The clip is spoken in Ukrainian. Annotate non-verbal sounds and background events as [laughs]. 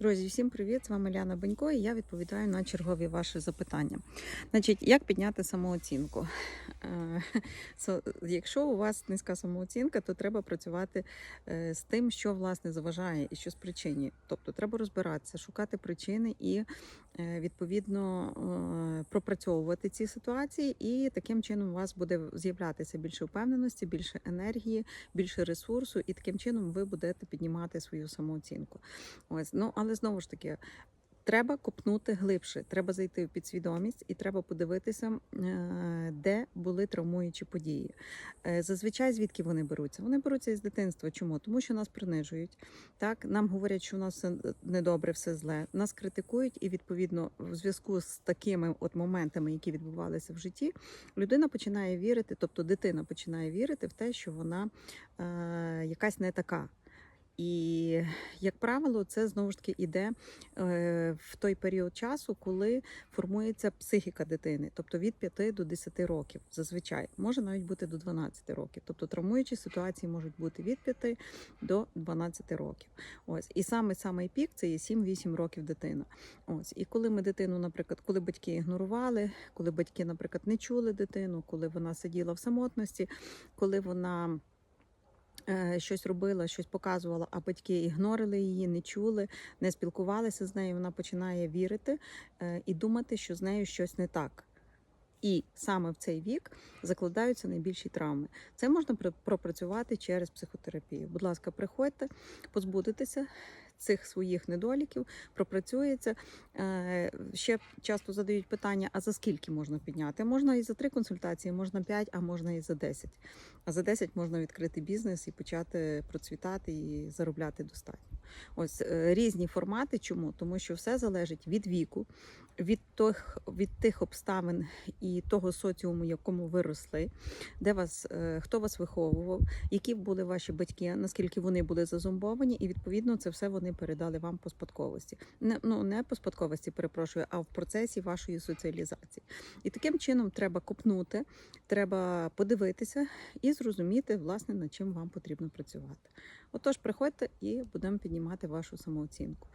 Друзі, всім привіт! З вами Ляна Бенько, і я відповідаю на чергові ваші запитання. Значить, як підняти самооцінку? Е, [laughs] Якщо у вас низька самооцінка, то треба працювати е, з тим, що власне заважає і що з причині. Тобто треба розбиратися, шукати причини і е, відповідно пропрацьовувати ці ситуації, і таким чином у вас буде з'являтися більше впевненості, більше енергії, більше ресурсу, і таким чином ви будете піднімати свою самооцінку. Ось, ну але знову ж таки. Треба копнути глибше, треба зайти в підсвідомість і треба подивитися, е, де були травмуючі події. Е, Зазвичай звідки вони беруться? Вони беруться із дитинства. Чому? Тому що нас принижують. Так, нам говорять, що у нас все недобре, все зле. Нас критикують, і відповідно в зв'язку з такими от моментами, які відбувалися в житті, людина починає вірити, тобто дитина починає вірити в те, що вона е, якась не така. І, як правило, це знову ж таки іде е, в той період часу, коли формується психіка дитини, тобто від 5 до 10 років, зазвичай може навіть бути до 12 років. Тобто травмуючі ситуації можуть бути від 5 до 12 років. Ось і саме самий пік це є 7-8 років дитина. Ось і коли ми дитину, наприклад, коли батьки ігнорували, коли батьки, наприклад, не чули дитину, коли вона сиділа в самотності, коли вона щось робила, щось показувала, а батьки ігнорили її, не чули, не спілкувалися з нею. Вона починає вірити е, і думати, що з нею щось не так. І саме в цей вік закладаються найбільші травми. Це можна пропрацювати через психотерапію. Будь ласка, приходьте, позбудетеся цих своїх недоліків, пропрацюється. Е, Ще часто задають питання: а за скільки можна підняти? Можна і за три консультації, можна п'ять, а можна і за десять. А за 10 можна відкрити бізнес і почати процвітати і заробляти достатньо. Ось е, різні формати. Чому? Тому що все залежить від віку, від тих, від тих обставин і того соціуму, якому ви росли, де вас е, хто вас виховував, які були ваші батьки, наскільки вони були зазомбовані, і відповідно це все вони передали вам по спадковості. Не ну не по спадковості, перепрошую, а в процесі вашої соціалізації. І таким чином треба копнути, треба подивитися і зрозуміти, власне, над чим вам потрібно працювати. Отож, приходьте і будемо піднімати вашу самооцінку.